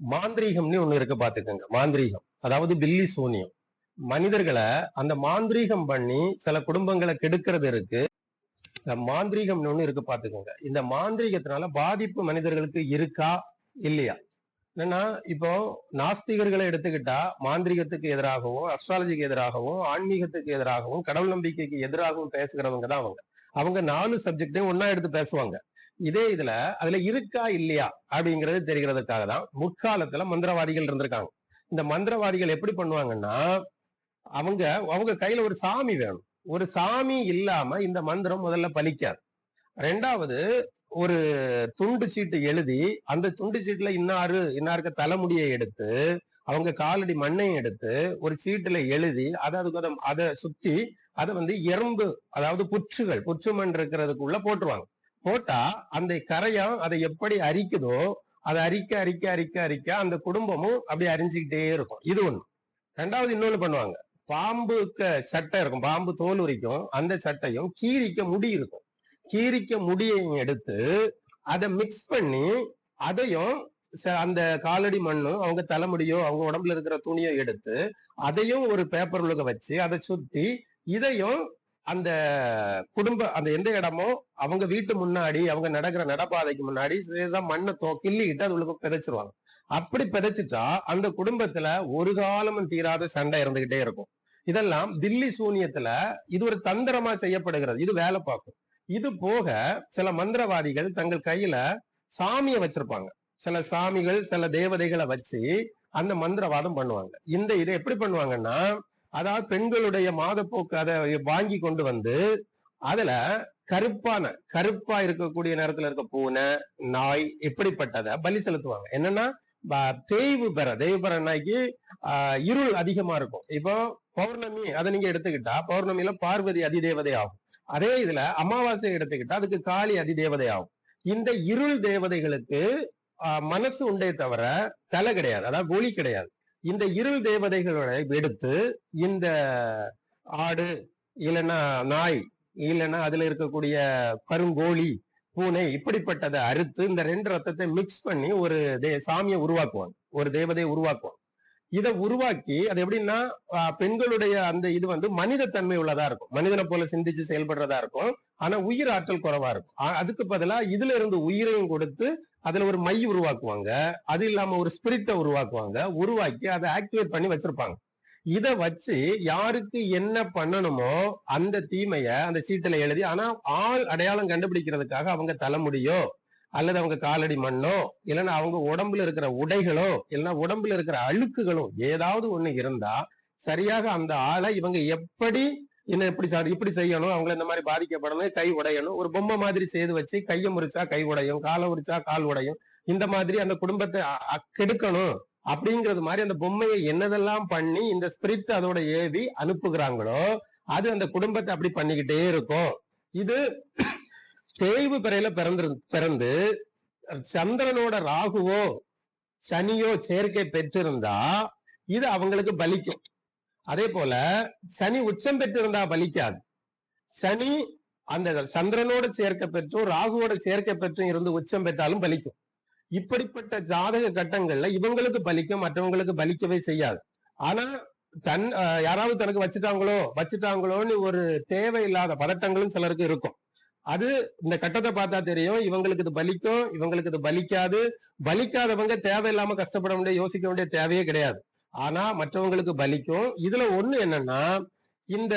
மாந்திரீகம்னு ஒண்ணு இருக்கு பாத்துக்கோங்க மாந்திரீகம். அதாவது பில்லி சூனியம். மனிதர்களை அந்த மாந்திரீகம் பண்ணி சில குடும்பங்களை கெடுக்கிறது இருக்கு. மாந்திரீகம்னு ஒண்ணு இருக்கு பாத்துக்கோங்க இந்த மாந்திரீகத்தினால பாதிப்பு மனிதர்களுக்கு இருக்கா? இல்லையா? என்னன்னா இப்போ நாஸ்திகர்களை எடுத்துக்கிட்டா மாந்திரிகத்துக்கு எதிராகவும் அஸ்ட்ராலஜிக்கு எதிராகவும் ஆன்மீகத்துக்கு எதிராகவும் கடவுள் நம்பிக்கைக்கு எதிராகவும் பேசுகிறவங்க தான் அவங்க. அவங்க நாலு சப்ஜெக்டையும் ஒன்னா எடுத்து பேசுவாங்க. இதே இதுல அதுல இருக்கா இல்லையா அப்படிங்கிறது தெரிகிறதுக்காக தான் முற்காலத்துல மந்திரவாதிகள் இருந்திருக்காங்க. இந்த மந்திரவாதிகள் எப்படி பண்ணுவாங்கன்னா அவங்க அவங்க கையில ஒரு சாமி வேணும். ஒரு சாமி இல்லாம இந்த மந்திரம் முதல்ல பலிக்காது. ரெண்டாவது ஒரு துண்டு சீட்டு எழுதி அந்த துண்டு சீட்டுல இன்னாரு இன்னாருக்கு தலைமுடியை எடுத்து அவங்க காலடி மண்ணையும் எடுத்து ஒரு சீட்டுல எழுதி அதை அதுக்கு அதை- அதை சுத்தி அதை வந்து எறும்பு அதாவது புற்றுகள் புற்று மண் இருக்கிறதுக்குள்ள போட்டுருவாங்க. போட்டா அந்த கரையம் அதை எப்படி அரிக்குதோ அதை அரிக்க அரிக்க அரிக்க அரிக்க அந்த குடும்பமும் அப்படி அரிஞ்சுக்கிட்டே இருக்கும். இது ஒண்ணு. ரெண்டாவது இன்னொன்னு பண்ணுவாங்க. பாம்புக்கு சட்டை இருக்கும். பாம்பு தோல் உரிக்கும். அந்த சட்டையும் கீரிக்க முடி இருக்கும். கீரிக்க முடியையும் எடுத்து அதை மிக்ஸ் பண்ணி அதையும் ச- அந்த காலடி மண்ணும் அவங்க தலைமுடியோ அவங்க உடம்புல இருக்கிற துணியோ எடுத்து அதையும் ஒரு பேப்பர் உலக வச்சு அதை சுத்தி இதையும் அந்த குடும்ப அந்த எந்த இடமோ அவங்க வீட்டு முன்னாடி அவங்க நடக்கிற நடப்பாதைக்கு முன்னாடி இதுதான் மண்ணை தோ கிள்ளிக்கிட்டு அது உள்ள பிதைச்சிருவாங்க. அப்படி பிதைச்சிட்டா அந்த குடும்பத்துல ஒரு காலமும் தீராத சண்டை இருந்துகிட்டே இருக்கும். இதெல்லாம் தில்லி சூனியத்துல இது ஒரு தந்திரமா செய்யப்படுகிறது. இது வேலை பார்க்கும். இது போக சில மந்திரவாதிகள் தங்கள் கையில சாமியை வச்சிருப்பாங்க. சில சாமிகள் சில தேவதைகளை வச்சு அந்த மந்திரவாதம் பண்ணுவாங்க. இந்த இதை எப்படி பண்ணுவாங்கன்னா அதாவது பெண்களுடைய மாதப்போக்கு அதை வாங்கி கொண்டு வந்து அதுல கருப்பான கருப்பா இருக்கக்கூடிய நேரத்துல இருக்க பூனை நாய் இப்படிப்பட்டதை பலி செலுத்துவாங்க. என்னன்னா தேய்வு பெற தெய்வு பெற நாய்க்கு ஆஹ், இருள் அதிகமா இருக்கும். இப்போ பௌர்ணமி அதை நீங்க எடுத்துக்கிட்டா பௌர்ணமியில பார்வதி அதிதேவதை ஆகும். அதே இதுல அமாவாசை எடுத்துக்கிட்டா அதுக்கு காளி அதிதேவதை ஆகும். இந்த இருள் தேவதைகளுக்கு ஆஹ், மனசு உண்டே தவிர தலை கிடையாது. அதாவது ஒளி கிடையாது. இந்த இருள் தேவதைகளோட எடுத்து இந்த ஆடு இல்லைன்னா நாய் இல்லைன்னா அதுல இருக்கக்கூடிய கருங்கோழி பூனை இப்படிப்பட்டதை அறுத்து இந்த ரெண்டு ரத்தத்தை மிக்ஸ் பண்ணி ஒரு தே சாமியை உருவாக்குவாங்க. ஒரு தேவதையை உருவாக்குவாங்க. இதை உருவாக்கி அது எப்படின்னா பெண்களுடைய அந்த இது வந்து மனித தன்மை உள்ளதா இருக்கும். மனிதனை போல சிந்திச்சு செயல்படுறதா இருக்கும். ஆனா உயிர் ஆற்றல் குறைவா இருக்கும். அதுக்கு பதிலா இதுல இருந்து உயிரையும் கொடுத்து அதுல ஒரு மை உருவாக்குவாங்க. அது இல்லாம ஒரு ஸ்பிரிட்டை உருவாக்குவாங்க. உருவாக்கி அதை ஆக்டிவேட் பண்ணி வச்சிருப்பாங்க. இதை வச்சு யாருக்கு என்ன பண்ணணுமோ அந்த தீமைய அந்த சீட்டுல எழுதி ஆனா ஆள் அடையாளம் கண்டுபிடிக்கிறதுக்காக அவங்க தலைமுடியோ அல்லது அவங்க காலடி மண்ணோ இல்லைன்னா அவங்க உடம்புல இருக்கிற உடைகளோ இல்லைன்னா உடம்புல இருக்கிற அழுக்குகளோ ஏதாவது ஒண்ணு இருந்தா சரியாக அந்த ஆளை இவங்க எப்படி என்ன இப்படி சார் இப்படி செய்யணும் அவங்கள இந்த மாதிரி பாதிக்கப்படணும் கை உடையணும் ஒரு பொம்மை மாதிரி செய்து வச்சு கையை முறிச்சா கை உடையும் காலை உரிச்சா கால் உடையும் இந்த மாதிரி அந்த குடும்பத்தை கெடுக்கணும் அப்படிங்கிறது மாதிரி அந்த பொம்மையை என்னதெல்லாம் பண்ணி இந்த ஸ்பிரிட் அதோட ஏவி அனுப்புகிறாங்களோ அது அந்த குடும்பத்தை அப்படி பண்ணிக்கிட்டே இருக்கும். இது தேய்வு பிறையில பிறந்து பிறந்து சந்திரனோட ராகுவோ சனியோ சேர்க்கை பெற்றிருந்தா இது அவங்களுக்கு பலிக்கும். அதே போல சனி உச்சம் பெற்றிருந்தா பலிக்காது சனி அந்த சந்திரனோட சேர்க்க பெற்றும் ராகுவோட சேர்க்க பெற்றும் இருந்து உச்சம் பெற்றாலும் பலிக்கும் இப்படிப்பட்ட ஜாதக கட்டங்கள்ல இவங்களுக்கு பலிக்கும் மற்றவங்களுக்கு பலிக்கவே செய்யாது. ஆனா தன் அஹ், யாராவது தனக்கு வச்சுட்டாங்களோ வச்சுட்டாங்களோன்னு ஒரு தேவையில்லாத பதட்டங்களும் சிலருக்கு இருக்கும். அது இந்த கட்டத்தை பார்த்தா தெரியும். இவங்களுக்கு இது பலிக்கும் இவங்களுக்கு இது பலிக்காது பலிக்காதவங்க தேவையில்லாம கஷ்டப்பட வேண்டிய யோசிக்க வேண்டிய தேவையே கிடையாது. ஆனா மற்றவங்களுக்கு பலிக்கும். இதுல ஒண்ணு என்னன்னா இந்த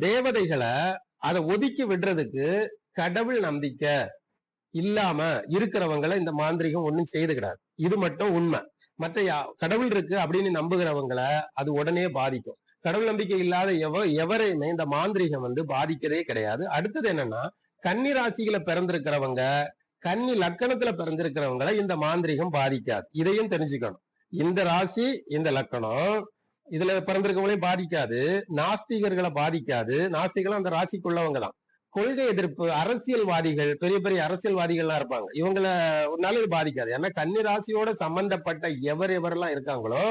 தேவதைகளை அதை ஒதுக்கி விடுறதுக்கு கடவுள் நம்பிக்கை இல்லாம இருக்கிறவங்களை இந்த மாந்திரிகம் ஒன்னும் செய்து கிடையாது இது மட்டும் உண்மை. மற்ற யா- கடவுள் இருக்கு அப்படின்னு நம்புகிறவங்கள அது உடனே பாதிக்கும். கடவுள் நம்பிக்கை இல்லாத எவ எவரையுமே இந்த மாந்திரிகம் வந்து பாதிக்கதே கிடையாது. அடுத்தது என்னன்னா கன்னி ராசிகளை பிறந்திருக்கிறவங்க கன்னி லக்கணத்துல பிறந்திருக்கிறவங்களை இந்த மாந்திரிகம் பாதிக்காது. இதையும் தெரிஞ்சுக்கணும். இந்த ராசி இந்த லக்கணம். இதுல பிறந்திருக்கவங்களையும் பாதிக்காது. நாஸ்திகர்களை பாதிக்காது. நாஸ்திகளும் அந்த ராசிக்குள்ளவங்க தான். கொள்கை எதிர்ப்பு அரசியல்வாதிகள் பெரிய பெரிய அரசியல்வாதிகள்லாம் இருப்பாங்க. இவங்கள ஒரு இது பாதிக்காது. ஏன்னா கன்னி ராசியோட சம்பந்தப்பட்ட எவர் எவரெல்லாம் இருக்காங்களோ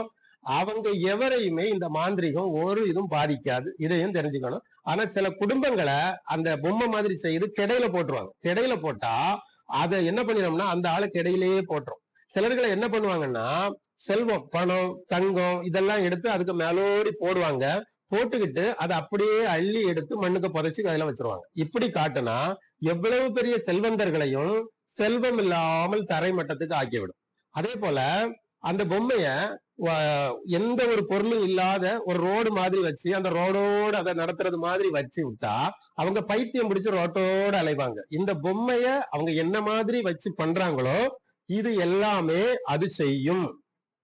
அவங்க எவரையுமே இந்த மாந்திரிகம் ஒரு இதுவும் பாதிக்காது. இதையும் தெரிஞ்சுக்கணும். ஆனா சில குடும்பங்களை அந்த பொம்மை மாதிரி செய்து கிடையில போட்டுருவாங்க. கிடையில போட்டா அதை என்ன பண்ணிடும்னா அந்த ஆளு கிடையிலேயே போட்டுரும். சிலர்களை என்ன பண்ணுவாங்கன்னா செல்வம் பணம் தங்கம் இதெல்லாம் எடுத்து அதுக்கு மேலோடி போடுவாங்க. போட்டுக்கிட்டு அதை அப்படியே அள்ளி எடுத்து மண்ணுக்கு புதைச்சி கையில வச்சிருவாங்க. இப்படி காட்டுனா எவ்வளவு பெரிய செல்வந்தர்களையும் செல்வம் இல்லாமல் தரை மட்டத்துக்கு ஆக்கிவிடும். அதே போல அந்த பொம்மைய எந்த ஒரு பொருளும் இல்லாத ஒரு ரோடு மாதிரி வச்சு அந்த ரோடோட அதை நடத்துறது மாதிரி வச்சு விட்டா அவங்க பைத்தியம் பிடிச்சு ரோட்டோட அலைவாங்க. இந்த பொம்மைய அவங்க என்ன மாதிரி வச்சு பண்றாங்களோ இது எல்லாமே அது செய்யும்.